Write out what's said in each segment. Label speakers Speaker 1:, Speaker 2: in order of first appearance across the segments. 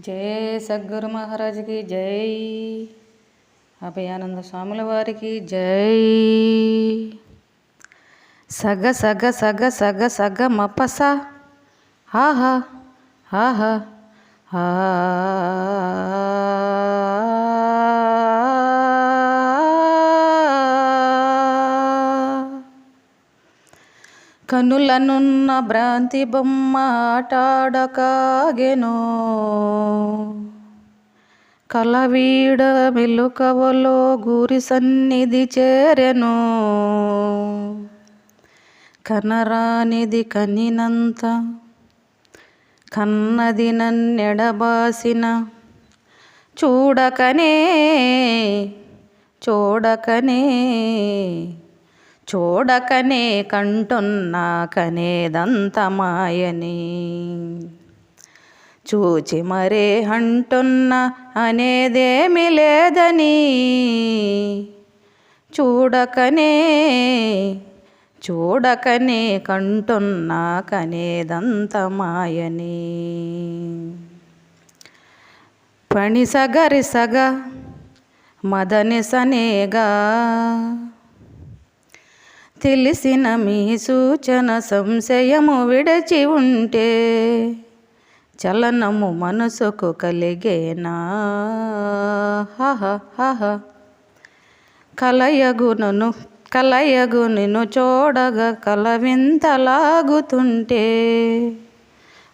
Speaker 1: జయ సద్గురు మహారాజుకి జై. అభయానంద స్వాముల వారికి జై. సగ సగ సగ సగ సగ మపస. ఆహా ఆహా ఆ కనులనున్న భ్రాంతి బొమ్మ ఆటాడకాగెను. కలవీడ మెలుకవలో గురి సన్నిధి చేరెను. కనరానిది కనినంత కన్నది నన్నెడబాసిన. చూడకనే చూడకనే చూడకనే కంటున్నా కనేదంతమాయని. చూచి మరే అంటున్నా అనేదేమి లేదని. చూడకనే చూడకనే కంటున్నా కనేదంతమాయని. పణిసగరిసగ మదనిసనేగా తెలిసిన మీ సూచన సంశయము విడచి ఉంటే చలనము మనసుకు కలిగేనా? హహ హహ కలయగునను కలయగు నిన్ను చూడగా కలవింతలాగుతుంటే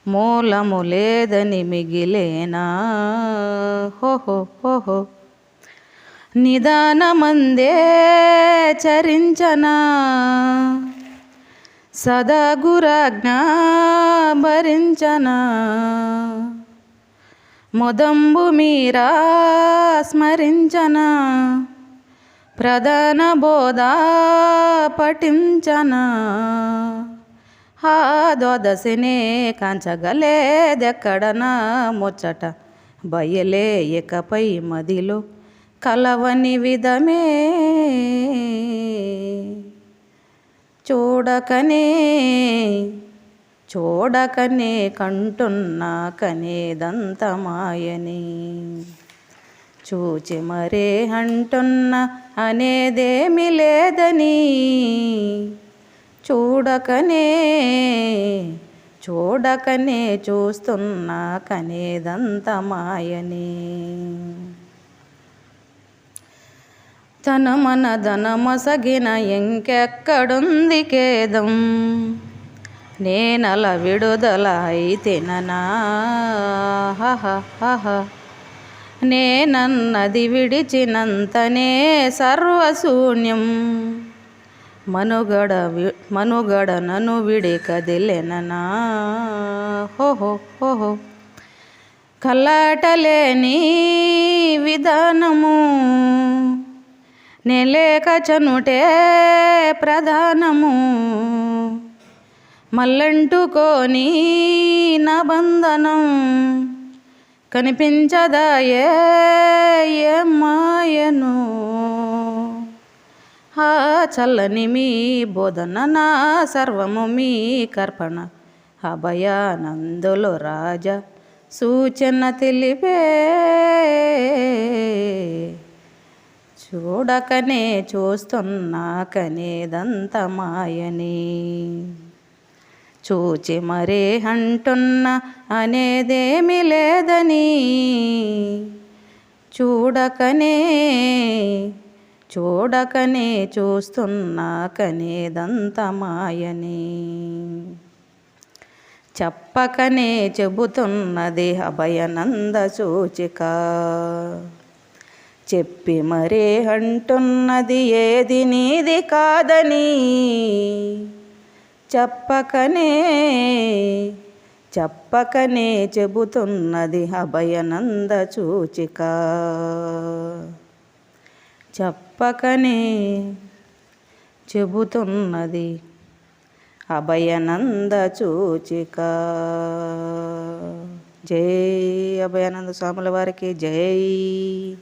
Speaker 1: మూలము లేదని మిగిలేనా? హోహో హోహో నిదానమందే చరించనా? సదా గురాజ్ఞా భరించనా? మొదంబు మీరా స్మరించనా? ప్రధాన బోధ పఠించనా? హా ద్వాదశినే కాంచగలేదెక్కడనా? ముచ్చట బయలే ఇకపై మదిలో కలవని విధమే చూడకనే చూడకనే కంటున్నా కనేదంతమాయని చూచి మరే అంటున్న అనేదేమి లేదని. చూడకనే చూడకనే చూస్తున్నా కనేదంత మాయని. తనమన ధనమసగిన ఇంకెక్కడుంది ఖేదం? నేనల విడుదల అయితేననా? హహ హహ నేనన్నది విడిచినంతనే సర్వశూన్యం. మనుగడ మనుగడ నను విడి కదిలెననా హోహో హోహో కల్లాటలేని విధానము. నెలేక చనుటే ప్రధానము. మల్లంటుకోని నా బంధనం కనిపించదాయే మాయను ఆ చల్లని మీ బోధన నా సర్వము మీ కర్పణ. అభయానందులు రాజా సూచన తెలిపే. చూడకనే చూస్తున్నా కనేదంతమాయని చూచి మరే అంటున్న అనేదేమి లేదని చూడకనే చూడకనే చూస్తున్నా కనేదంతమాయని చెప్పకనే చెబుతున్నది అభయనంద సూచిక. చెప్పి మరే అంటున్నది ఏది నీది కాదని? చెప్పకనే చెప్పకనే చెబుతున్నది అభయనంద చూచిక చెప్పకనే చెబుతున్నది అభయనంద చూచిక జై అభయానంద స్వాముల వారికి జై.